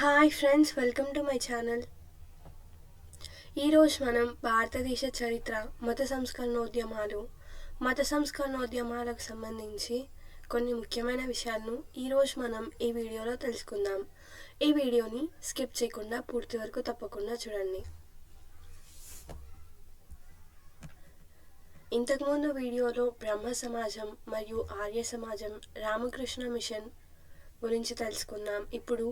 Hi friends welcome to my channel ఈరోజు మనం భారతదేశ చరిత్ర మత సంస్కరణోద్యమాలు మత సంస్కరణోద్యమాలకు సంబంధించి కొన్ని ముఖ్యమైన విషయాలను ఈరోజు మనం ఈ వీడియోలో తెలుసుకుందాం. ఈ వీడియోని స్కిప్ చేయకుండా పూర్తి వరకు తప్పకుండా చూడండి. ఇంతకుముందు వీడియోలో బ్రహ్మ సమాజం మరియు ఆర్య సమాజం రామకృష్ణ మిషన్ గురించి తెలుసుకుందాం. ఇప్పుడు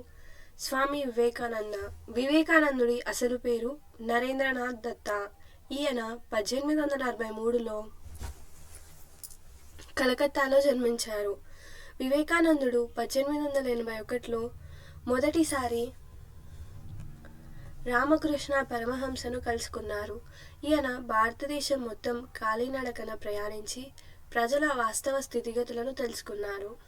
స్వామి వివేకానంద. వివేకానందుడి అసలు పేరు నరేంద్రనాథ్ దత్తా. ఈయన పద్దెనిమిది వందల అరవై మూడులో కలకత్తాలో జన్మించారు. వివేకానందుడు పద్దెనిమిది వందల ఎనభై ఒకటిలో మొదటిసారి రామకృష్ణ పరమహంసను కలుసుకున్నారు. ఈయన భారతదేశం మొత్తం కాలినడకన ప్రయాణించి ప్రజల వాస్తవ స్థితిగతులను తెలుసుకున్నారు.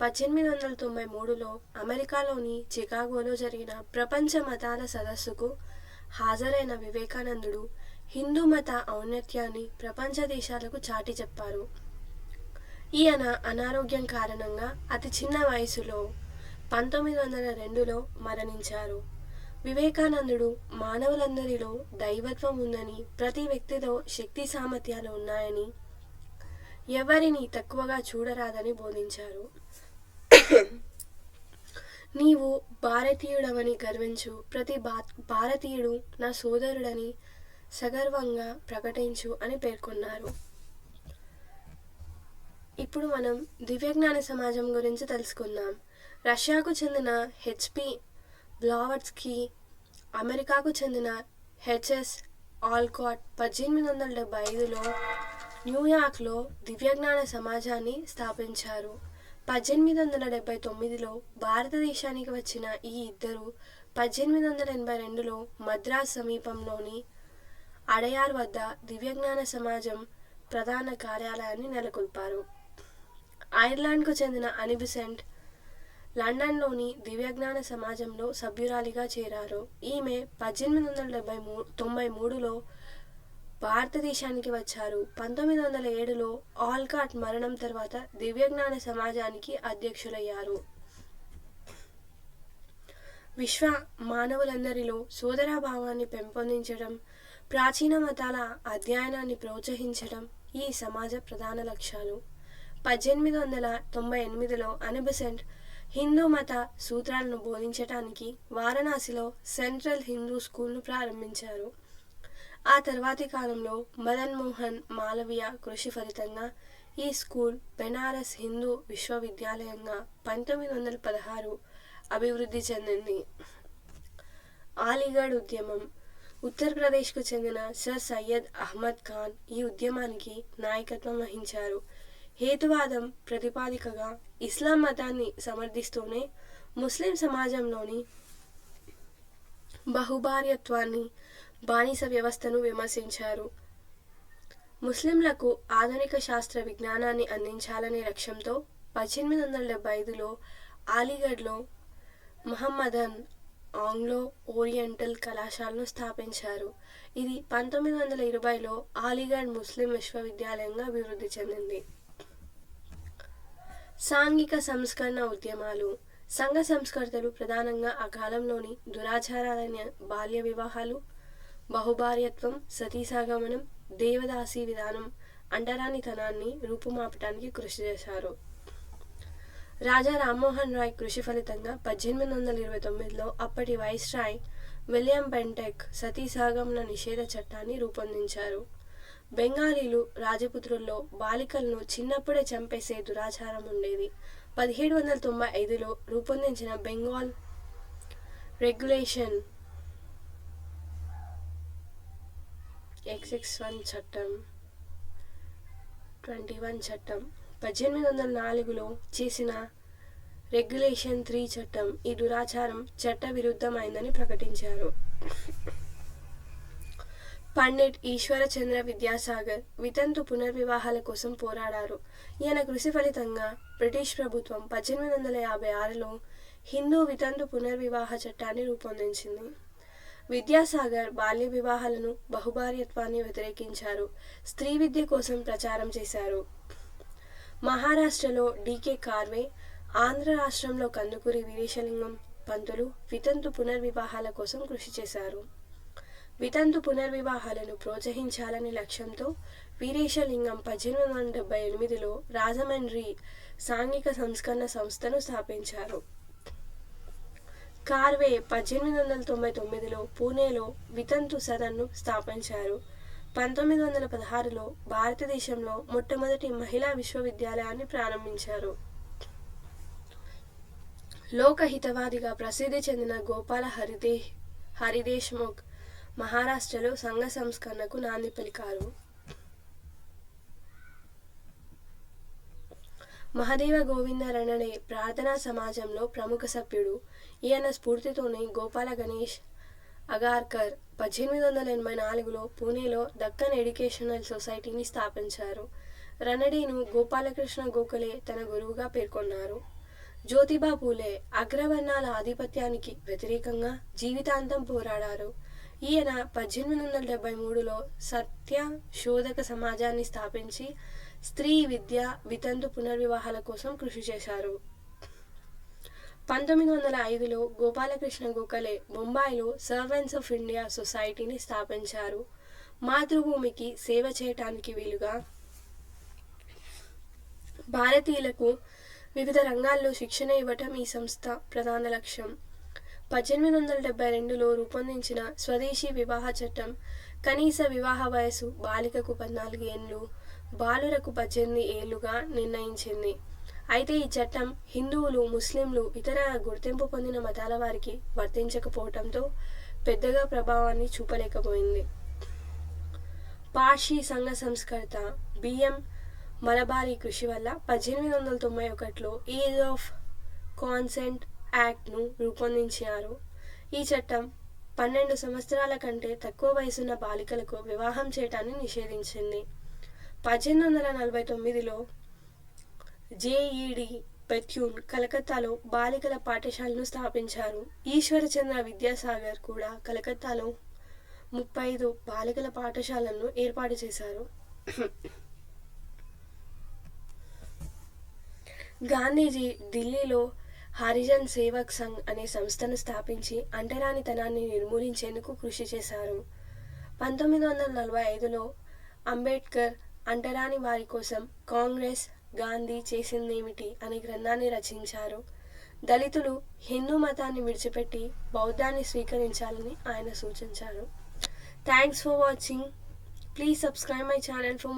పద్దెనిమిది వందల తొంభై మూడులో అమెరికాలోని చికాగోలో జరిగిన ప్రపంచ మతాల సదస్సుకు హాజరైన వివేకానందుడు హిందూ మత ఔన్నత్యాన్ని ప్రపంచ దేశాలకు చాటి చెప్పారు. ఈయన అనారోగ్యం కారణంగా అతి చిన్న వయసులో పంతొమ్మిది వందల రెండులో మరణించారు. వివేకానందుడు మానవులందరిలో దైవత్వం ఉందని ప్రతి వ్యక్తిలో శక్తి సామర్థ్యాలు ఉన్నాయని ఎవరిని తక్కువగా చూడరాదని బోధించారు. నీవు భారతీయుడవని గర్వించు. ప్రతి భా భారతీయుడు నా సోదరుడని సగర్వంగా ప్రకటించు అని పేర్కొన్నారు. ఇప్పుడు మనం దివ్యజ్ఞాన సమాజం గురించి తెలుసుకుందాం. రష్యాకు చెందిన హెచ్పి బ్లావర్స్కి అమెరికాకు చెందిన హెచ్ఎస్ ఆల్కాట్ పద్దెనిమిది వందల డెబ్బై ఐదులో న్యూయార్క్లో దివ్యజ్ఞాన సమాజాన్ని స్థాపించారు. పద్దెనిమిది వందల డెబ్బై తొమ్మిదిలో భారతదేశానికి వచ్చిన ఈ ఇద్దరు పద్దెనిమిది వందల ఎనభై రెండులో మద్రాస్ సమీపంలోని అడయార్ వద్ద దివ్యజ్ఞాన సమాజం ప్రధాన కార్యాలయాన్ని నెలకొల్పారు. ఐర్లాండ్కు చెందిన అనిబిసెంట్ లండన్లోని దివ్యజ్ఞాన సమాజంలో సభ్యురాలిగా చేరారు. ఈమె పద్దెనిమిది వందల డెబ్బై మూ తొంభై మూడులో భారతదేశానికి వచ్చారు. పంతొమ్మిది వందల ఏడులో ఆల్కాట్ మరణం తర్వాత దివ్యజ్ఞాన సమాజానికి అధ్యక్షులయ్యారు. విశ్వ మానవులందరిలో సోదరాభావాన్ని పెంపొందించడం ప్రాచీన మతాల అధ్యయనాన్ని ప్రోత్సహించడం ఈ సమాజ ప్రధాన లక్ష్యాలు. పద్దెనిమిది వందల తొంభై ఎనిమిదిలో అనిబసెంట్ హిందూ మత సూత్రాలను బోధించటానికి వారణాసిలో సెంట్రల్ హిందూ స్కూల్ను ప్రారంభించారు. ఆ తర్వాతి కాలంలో మదన్ మోహన్ మాలవీయ కృషి ఫలితంగా ఈ స్కూల్ బెనారస్ హిందూ విశ్వవిద్యాలయంగా పంతొమ్మిది వందల పదహారు అభివృద్ధి చెందింది. ఆలీగఢ్ ఉద్యమం ఉత్తరప్రదేశ్కు చెందిన సర్ సయ్యద్ అహ్మద్ ఖాన్ ఈ ఉద్యమానికి నాయకత్వం వహించారు. హేతువాదం ప్రతిపాదికగా ఇస్లాం మతాన్ని సమర్థిస్తూనే ముస్లిం సమాజంలోని బహుభార్యత్వాన్ని బానిస వ్యవస్థను విమర్శించారు. ముస్లింలకు ఆధునిక శాస్త్ర విజ్ఞానాన్ని అందించాలనే లక్ష్యంతో పద్దెనిమిది వందల డెబ్బై ఐదులో అలీగఢ్లో మహమ్మదన్ ఆంగ్లో ఓరియంటల్ కళాశాలను స్థాపించారు. ఇది పంతొమ్మిది వందల ఇరవైలో అలీగఢ్ ముస్లిం విశ్వవిద్యాలయంగా అభివృద్ధి చెందింది. సాంఘిక సంస్కరణ ఉద్యమాలు. సంఘ సంస్కర్తలు ప్రధానంగా ఆ కాలంలోని దురాచారాలైన బాల్య వివాహాలు బహుభార్యత్వం సతీసాగమనం దేవదాసి విధానం అంటరానితనాన్ని రూపుమాపటానికి కృషి చేశారు. రాజా రామ్మోహన్ రాయ్ కృషి ఫలితంగా పద్దెనిమిది వందల ఇరవై తొమ్మిదిలో అప్పటి వైస్ రాయ్ విలియం బెంటెక్ సతీసాగమన నిషేధ చట్టాన్ని రూపొందించారు. బెంగాలీలు రాజపుత్రుల్లో బాలికలను చిన్నప్పుడే చంపేసే దురాచారం ఉండేది. పదిహేడు వందల తొంభై ఐదులో రూపొందించిన బెంగాల్ రెగ్యులేషన్ ఎక్స్ వన్ చట్టం ట్వంటీ వన్ చట్టం. పద్దెనిమిది వందల నాలుగులో చేసిన రెగ్యులేషన్ త్రీ చట్టం ఈ దురాచారం చట్ట విరుద్ధమైందని ప్రకటించారు. పండిట్ ఈశ్వరచంద్ర విద్యాసాగర్ వితంతు పునర్వివాహాల కోసం పోరాడారు. ఈయన కృషి ఫలితంగా బ్రిటిష్ ప్రభుత్వం పద్దెనిమిది వందల యాభై ఆరులో హిందూ వితంతు పునర్వివాహ చట్టాన్ని రూపొందించింది. విద్యాసాగర్ బాల్య వివాహాలను బహుభార్యత్వాన్ని వ్యతిరేకించారు. స్త్రీ విద్య కోసం ప్రచారం చేశారు. మహారాష్ట్రలో డీకే కార్వే ఆంధ్ర రాష్ట్రంలో కందుకూరి వీరేశలింగం పంతులు వితంతు పునర్వివాహాల కోసం కృషి చేశారు. వితంతు పునర్వివాహాలను ప్రోత్సహించాలనే లక్ష్యంతో వీరేశలింగం పద్దెనిమిది వందల డెబ్బై ఎనిమిదిలో రాజమండ్రి సాంఘిక సంస్కరణ సంస్థను స్థాపించారు. కార్వే పద్దెనిమిది వందల తొంభై తొమ్మిదిలో పూణేలో వితంతు సదన్ను స్థాపించారు. పంతొమ్మిది వందల పదహారులో భారతదేశంలో మొట్టమొదటి మహిళా విశ్వవిద్యాలయాన్ని ప్రారంభించారు. లోకహితవాదిగా ప్రసిద్ధి చెందిన గోపాల హరిదే హరిదేశ్ముఖ్ మహారాష్ట్రలో సంఘ సంస్కరణకు నాంది పలికారు. మహదేవ గోవింద రణడే ప్రార్థనా సమాజంలో ప్రముఖ సభ్యుడు. ఈయన స్ఫూర్తితోనే గోపాల గణేష్ అగార్కర్ పద్దెనిమిది వందల ఎనభై నాలుగులో పూణేలో దక్కన్ ఎడ్యుకేషనల్ సొసైటీని స్థాపించారు. రణడేను గోపాలకృష్ణ గోఖలే తన గురువుగా పేర్కొన్నారు. జ్యోతిబా పూలే అగ్రవర్ణాల ఆధిపత్యానికి వ్యతిరేకంగా జీవితాంతం పోరాడారు. ఈయన పద్దెనిమిది వందల డెబ్బై మూడులో సత్య శోధక సమాజాన్ని స్థాపించి స్త్రీ విద్య వితంతు పునర్వివాహాల కోసం కృషి చేశారు. పంతొమ్మిది వందల ఐదులో గోపాలకృష్ణ గోఖలే బొంబాయిలో సర్వెంట్స్ ఆఫ్ ఇండియా సొసైటీని స్థాపించారు. మాతృభూమికి సేవ చేయటానికి వీలుగా భారతీయులకు వివిధ రంగాల్లో శిక్షణ ఇవ్వటం ఈ సంస్థ ప్రధాన లక్ష్యం. పద్దెనిమిది వందల డెబ్బై రెండులో రూపొందించిన స్వదేశీ వివాహ చట్టం కనీస వివాహ వయసు బాలికకు పద్నాలుగు ఏళ్ళు బాలురకు పద్దెనిమిది ఏళ్ళుగా నిర్ణయించింది. అయితే ఈ చట్టం హిందువులు ముస్లింలు ఇతర గుర్తింపు పొందిన మతాల వారికి వర్తించకపోవడంతో పెద్దగా ప్రభావాన్ని చూపలేకపోయింది. పార్షీ సంఘ సంస్కర్త బిఎం మలబారీ కృషి వల్ల పద్దెనిమిది వందల తొంభై ఒకటిలో ఏజ్ ఆఫ్ కాన్సెంట్ యాక్ట్ను రూపొందించారు. ఈ చట్టం పన్నెండు సంవత్సరాల కంటే తక్కువ వయసున్న బాలికలకు వివాహం చేయటాన్ని నిషేధించింది. పద్దెనిమిది వందల నలభై తొమ్మిదిలో జేఈడి పెథ్యూన్ కలకత్తాలో బాలికల పాఠశాలను స్థాపించారు. ఈశ్వరచంద్ర విద్యాసాగర్ కూడా కలకత్తాలో ముప్పై ఐదు బాలికల పాఠశాలను ఏర్పాటు చేశారు. గాంధీజీ ఢిల్లీలో హరిజన్ సేవక్ సంఘ్ అనే సంస్థను స్థాపించి అంటరానితనాన్ని నిర్మూలించేందుకు కృషి చేశారు. పంతొమ్మిది వందల నలభై ఐదులో అంబేద్కర్ అంటరాని వారి కోసం కాంగ్రెస్ గాంధీ చేసిందేమిటి అనే గ్రంథాన్ని రచించారు. దళితులు హిందూ మతాన్ని విడిచిపెట్టి బౌద్ధాన్ని స్వీకరించాలని ఆయన సూచించారు. Thanks for watching. Please subscribe my channel for